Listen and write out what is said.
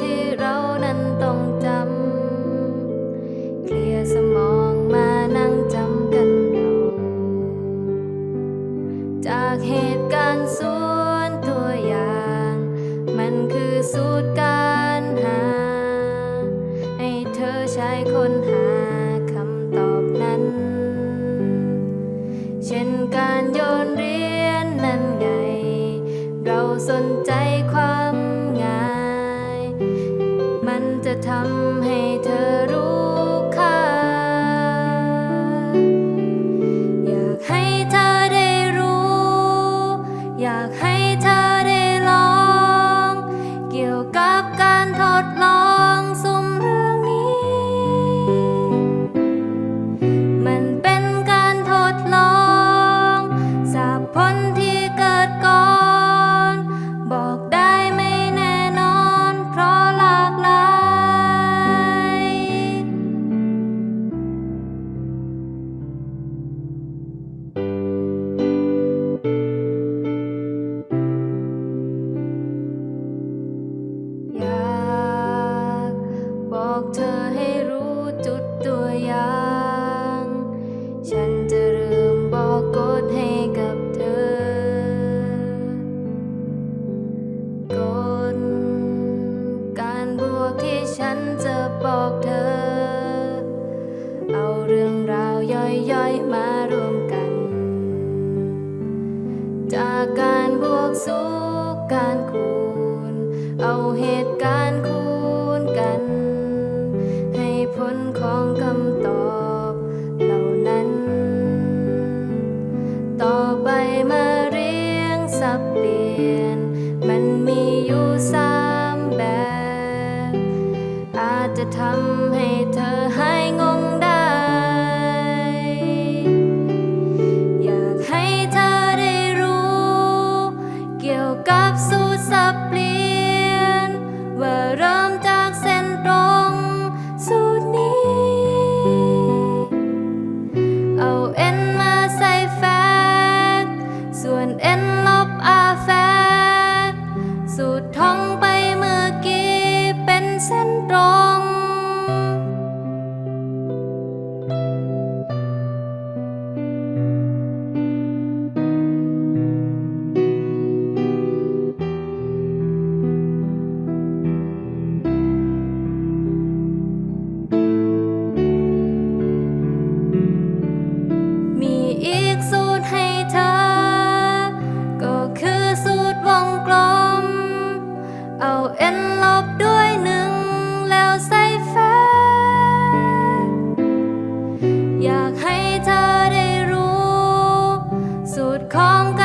ที่เรานั้นต้องจำ เคลียร์สมองมานั่งจำกันเราจากเหตุการณ์ส่วนตัวอย่าง มันคือสูตรการหา ให้เธอใช้ค้นหาคำตอบนั้น เช่นการโยนเหรียญนั้นไง เราสนใจ จะทำให้เธอ วกที่ฉันจะบอกเธอ เอาเรื่องราวย่อยๆมารวมกัน จากการบวกสู่การคูณ เอาเหตุการณ์คูณกัน ให้ผลของคำตอบเหล่านั้น ต่อไปมาเรียงสับเปลี่ยน มันมีอยู่สา จะทำให้ calm